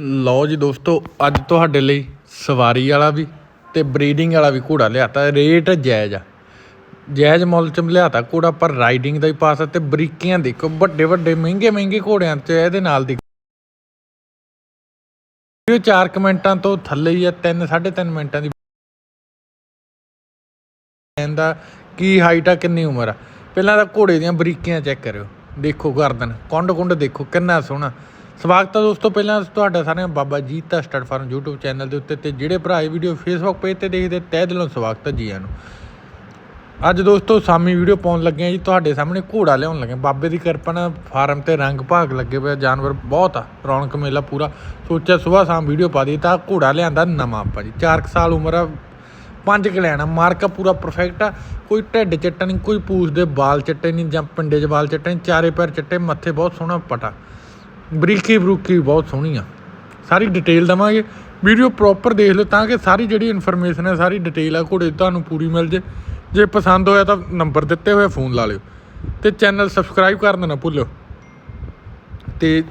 ਲਓ ਜੀ ਦੋਸਤੋ, ਅੱਜ ਤੁਹਾਡੇ ਲਈ ਸਵਾਰੀ ਵਾਲਾ ਵੀ ਤੇ ਬਰੀਡਿੰਗ ਵਾਲਾ ਵੀ ਘੋੜਾ ਲਿਆਤਾ। ਰੇਟ ਜਾਇਜ਼ ਆ। ਜਾਇਜ਼ ਮੁੱਲ ਚ ਲਿਆਤਾ ਘੋੜਾ, ਪਰ ਰਾਈਡਿੰਗ ਦਾ ਹੀ ਪਾਸ ਆ ਤੇ ਬਰੀਕੀਆਂ ਦੇਖੋ, ਵੱਡੇ ਵੱਡੇ, ਮਹਿੰਗੇ ਮਹਿੰਗੇ ਘੋੜਿਆਂ ਚ ਇਹਦੇ ਨਾਲ ਦੀ ਵੀਡੀਓ 4 ਮਿੰਟਾਂ ਤੋਂ ਥੱਲੇ ਹੀ ਆ 3 3.5 ਮਿੰਟਾਂ ਦੀ ਕਹਿੰਦਾ ਕੀ ਹਾਈਟ ਆ, ਕਿੰਨੀ ਉਮਰ ਆ। ਪਹਿਲਾਂ ਤਾਂ ਘੋੜੇ ਦੀਆਂ ਬਰੀਕੀਆਂ ਚੈੱਕ ਕਰਿਓ। ਦੇਖੋ ਗਰਦਨ, ਕੁੰਡ ਕੁੰਡ ਦੇਖੋ, ਕਿੰਨਾ ਸੋਹਣਾ। ਸਵਾਗਤ ਹੈ ਦੋਸਤੋ ਪਹਿਲਾਂ ਤੁਹਾਡਾ ਸਾਰਿਆਂ ਬਾਬਾ ਜੀਤ ਦਾ ਸਟਾਰਟ ਫਾਰਮ YouTube ਚੈਨਲ ਦੇ ਉੱਤੇ ਤੇ ਜਿਹੜੇ ਭਰਾ ਇਹ ਵੀਡੀਓ Facebook ਪੇਜ ਤੇ ਦੇਖਦੇ ਤਹਿ ਦਿਲੋਂ ਸਵਾਗਤ ਹੈ ਜੀਆਂ ਨੂੰ। ਅੱਜ ਦੋਸਤੋ ਸਾਮੀ ਵੀਡੀਓ ਪਾਉਣ ਲੱਗੇ ਆ ਜੀ ਤੁਹਾਡੇ ਸਾਹਮਣੇ ਘੋੜਾ ਲਿਆਉਣ ਲੱਗੇ ਬਾਬੇ ਦੀ ਕਿਰਪਾ ਨਾਲ ਫਾਰਮ ਤੇ ਰੰਗ ਭਾਗ ਲੱਗੇ ਹੋਏ ਆ, ਜਾਨਵਰ ਬਹੁਤ ਆ ਰੌਣਕ ਮੇਲਾ ਪੂਰਾ। ਸੋਚਿਆ ਸਵੇਰ ਸ਼ਾਮ ਵੀਡੀਓ ਪਾ ਦੀ ਤਾਂ ਘੋੜਾ ਲਿਆਂਦਾ ਨਵਾਂ ਆਪਾਂ ਜੀ। 4 ਸਾਲ ਉਮਰ ਆ ਪੰਜ ਕਿ ਲੈਣਾ ਮਾਰਕਾ ਪੂਰਾ ਪਰਫੈਕਟ ਆ। ਕੋਈ ਢਿੱਡ ਚੱਟਾ ਨਹੀਂ ਕੋਈ ਪੂਛ ਦੇ ਵਾਲ ਚੱਟੇ ਨਹੀਂ ਜਾਂ ਪਿੰਡੇ 'ਚ ਵਾਲ ਚੱਟੇ ਨਹੀਂ ਚਾਰੇ ਪੈਰ ਚੱਟੇ ਮੱਥੇ ਬਹੁਤ ਸੋਹਣਾ ਪਟਾ। ਬਰੀਕੀ ਬਰੂਕੀ ਬਹੁਤ ਸੋਹਣੀ ਆ। ਸਾਰੀ ਡਿਟੇਲ ਦਵਾਂਗੇ। ਵੀਡੀਓ ਪ੍ਰੋਪਰ ਦੇਖ ਲਓ ਤਾਂ ਕਿ ਸਾਰੀ ਜਿਹੜੀ ਇਨਫੋਰਮੇਸ਼ਨ ਹੈ, ਸਾਰੀ ਡਿਟੇਲ ਆ, ਘੋੜੇ ਤੁਹਾਨੂੰ ਪੂਰੀ ਮਿਲ ਜੇ। ਜੇ ਪਸੰਦ ਹੋਇਆ ਤਾਂ ਨੰਬਰ ਦਿੱਤੇ ਹੋਏ ਫੋਨ ਲਾ ਲਿਓ। ਤੇ ਚੈਨਲ ਸਬਸਕ੍ਰਾਈਬ ਕਰਨਾ ਨਾ ਭੁੱਲਿਓ ਤੇ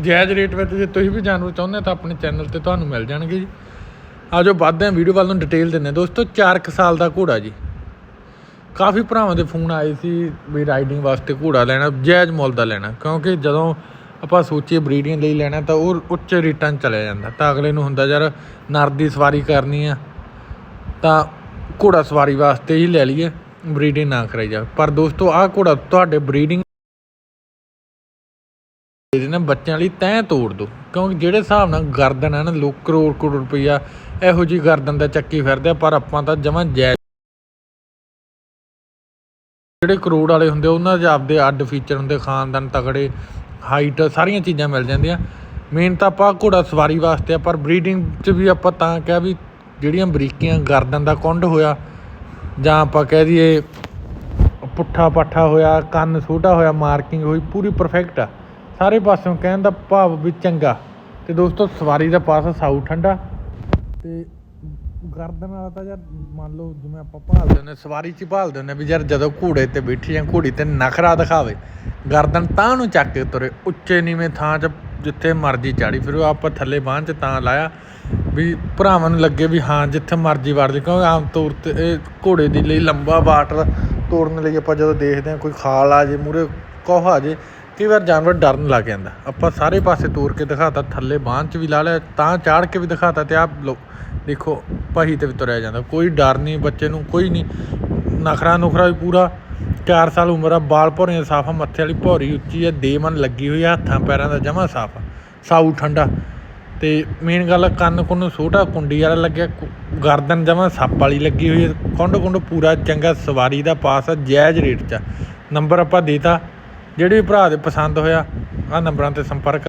ਜਾਇਜ਼ ਰੇਟ ਵਿੱਚ ਜੇ ਤੁਸੀਂ ਵੀ ਜਾਣਨਾ ਚਾਹੁੰਦੇ ਤਾਂ ਆਪਣੇ ਚੈਨਲ ਤੇ ਤੁਹਾਨੂੰ ਮਿਲ ਜਾਣਗੇ ਜੀ। ਆਜੋ ਵੱਧਦੇ ਹਾਂ ਵੀਡੀਓ ਵੱਲ ਨੂੰ ਡਿਟੇਲ ਦਿੰਨੇ ਦੋਸਤੋ 4 ਕੁ ਸਾਲ ਦਾ ਘੋੜਾ ਜੀ। ਕਾਫੀ ਭਰਾਵਾਂ ਦੇ ਫੋਨ ਆਏ ਸੀ ਵੀ ਰਾਈਡਿੰਗ ਵਾਸਤੇ ਘੋੜਾ ਲੈਣਾ, ਜਾਇਜ਼ ਮੁੱਲ ਦਾ ਲੈਣਾ। ਕਿਉਂਕਿ ਜਦੋਂ ਆਪਾਂ ਸੋਚੀਏ ਬਰੀਡਿੰਗ ਲਈ ਲੈਣਾ ਤਾਂ ਉਹ ਉੱਚ ਰੇਟਾਂ 'ਚ ਚਲਿਆ ਜਾਂਦਾ। ਤਾਂ ਅਗਲੇ ਨੂੰ ਹੁੰਦਾ, ਯਾਰ, ਨਰ ਦੀ ਸਵਾਰੀ ਕਰਨੀ ਆ, ਤਾਂ ਘੋੜਾ ਸਵਾਰੀ ਵਾਸਤੇ ਹੀ ਲੈ ਲਈਏ ਬਰੀਡਿੰਗ ਨਾ ਕਰਾਈ ਜਾਵੇ। ਪਰ ਦੋਸਤੋ, ਆਹ ਘੋੜਾ ਤੁਹਾਡੇ ਬਰੀਡਿੰਗ ਇਹਦੇ ਨਾਲ ਬੱਚਿਆਂ ਲਈ ਤੈਅ ਤੋੜ ਦੋ। ਕਿਉਂਕਿ ਜਿਹੜੇ ਹਿਸਾਬ ਨਾਲ ਗਰਦਨ ਹੈ ਨਾ, ਲੋਕ ਕਰੋੜ ਕਰੋੜ ਰੁਪਈਆ ਇਹੋ ਜੀ ਗਰਦਨ ਦਾ ਚੱਕੀ ਫਿਰਦੇ ਆ, ਪਰ ਆਪਾਂ ਤਾਂ ਜਮਾਂ ਜੈ ਜਿਹੜੇ ਕਰੋੜ ਵਾਲੇ ਹੁੰਦੇ ਉਹਨਾਂ ਦੇ ਆਪਦੇ ਅੱਡ ਫੀਚਰ ਹੁੰਦੇ ਖਾਨਦਾਨ ਤਗੜੇ ਹਾਈਟ ਸਾਰੀਆਂ ਚੀਜ਼ਾਂ ਮਿਲ ਜਾਂਦੀਆਂ। ਮੇਨ ਤਾਂ ਆਪਾਂ ਘੋੜਾ ਸਵਾਰੀ ਵਾਸਤੇ ਆ, ਪਰ ਬਰੀਡਿੰਗ 'ਚ ਵੀ ਆਪਾਂ ਤਾਂ ਕਿਹਾ ਵੀ ਜਿਹੜੀਆਂ ਬਰੀਕੀਆਂ ਗਰਦਨ ਦਾ ਕੁੰਡ ਹੋਇਆ, ਜਾਂ ਆਪਾਂ ਕਹਿ ਦਈਏ ਪੁੱਠਾ ਪਾਠਾ ਹੋਇਆ, ਕੰਨ ਛੋਟਾ ਹੋਇਆ ਮਾਰਕਿੰਗ ਹੋਈ, ਪੂਰੀ ਪਰਫੈਕਟ ਆ। ਸਾਰੇ ਪਾਸਿਓਂ ਕਹਿਣ ਦਾ ਭਾਵ ਵੀ ਚੰਗਾ। ਤੇ ਦੋਸਤੋ, ਸਵਾਰੀ ਦਾ ਪਾਸਾ ਸਾਊ ਠੰਡਾ। ਤੇ ਗਰਦਨ ਵਾਲਾ ਤਾਂ ਯਾਰ ਮੰਨ ਲਓ ਜਿਵੇਂ ਆਪਾਂ ਭਾਲਦੇ ਹੁੰਦੇ ਸਵਾਰੀ 'ਚ ਭਾਲਦੇ ਹੁੰਦੇ ਵੀ ਯਾਰ ਜਦੋਂ ਘੋੜੇ ਤੇ ਬੈਠੀ ਜਾਂ ਘੋੜੀ ਤੇ ਨਖਰਾ ਦਿਖਾਵੇ ਗਰਦਨ ਤਾਂ ਨੂੰ ਚੱਕ ਕੇ ਤੁਰੇ, ਉੱਚੇ ਨੀਵੇਂ ਥਾਂ 'ਚ ਜਿੱਥੇ ਮਰਜ਼ੀ ਚਾੜੀ, ਫਿਰ ਉਹ ਆਪਾਂ ਥੱਲੇ ਬਾਂਹ 'ਚ ਤਾਂ ਲਾਇਆ ਵੀ ਭਰਾਵਾਂ ਨੂੰ ਲੱਗੇ ਵੀ ਹਾਂ, ਜਿੱਥੇ ਮਰਜ਼ੀ ਵੜ ਲਈ ਕਿਉਂਕਿ ਆਮ ਤੌਰ ਤੇ ਇਹ ਘੋੜੇ ਦੇ ਲਈ ਲੰਬਾ ਬਾਟਰ ਤੋੜਨ ਲਈ ਆਪਾਂ ਜਦੋਂ ਦੇਖਦੇ ਹਾਂ, ਕੋਈ ਖਾਲ ਆ ਜੇ ਮੂਰੇ ਕੋਹ ਆ ਜੇ, ਕਈ ਵਾਰ ਜਾਨਵਰ ਡਰਨ ਲੱਗ ਜਾਂਦਾ। ਆਪਾਂ ਸਾਰੇ ਪਾਸੇ ਤੋੜ ਕੇ ਦਿਖਾਤਾ, ਥੱਲੇ ਬਾਂਹ 'ਚ ਵੀ ਲਾ ਲਿਆ, ਤਾਂ ਚਾੜ ਕੇ ਵੀ ਦਿਖਾਤਾ ਤੇ ਆਪ ਲੋ ਦੇਖੋ ਪਹੀ ਤੇ ਵੀ ਤੁਰਿਆ ਜਾਂਦਾ। ਕੋਈ ਡਰ ਨਹੀਂ ਬੱਚੇ ਨੂੰ, ਕੋਈ ਨਹੀਂ ਨਖਰਾ ਨੁਖਰਾ ਵੀ ਪੂਰਾ 4 ਸਾਲ ਉਮਰ ਆ ਬਾਲ ਭੌਰੀਆਂ ਸਾਫ਼ ਆ ਮੱਥੇ ਵਾਲੀ ਭੌਰੀ ਉੱਚੀ ਆ ਦੇ ਮਨ ਲੱਗੀ ਹੋਈ ਆ ਹੱਥਾਂ ਪੈਰਾਂ ਦਾ ਜਮਾ ਸਾਫ਼ ਆ ਸਾਊ ਠੰਡਾ। ਤੇ ਮੇਨ ਗੱਲ ਆ, ਕੰਨ ਕੁੰਨ ਛੋਟਾ ਕੁੰਡੀ ਵਾਲਾ ਲੱਗਿਆ ਕੁ- ਗਰਦਨ ਜਮਾ ਸੱਪ ਵਾਲੀ ਲੱਗੀ ਹੋਈ ਹੈ ਕੁੰਡ ਕੁੰਡ ਪੂਰਾ ਚੰਗਾ ਸਵਾਰੀ ਦਾ ਪਾਸ ਆ ਜਾਇਜ਼ ਰੇਟ 'ਚ ਨੰਬਰ ਆਪਾਂ ਦੇਤਾ ਜਿਹੜੇ ਵੀ ਭਰਾ ਦੇ ਪਸੰਦ ਹੋਇਆ ਆ ਨੰਬਰਾਂ ਤੇ ਸੰਪਰਕ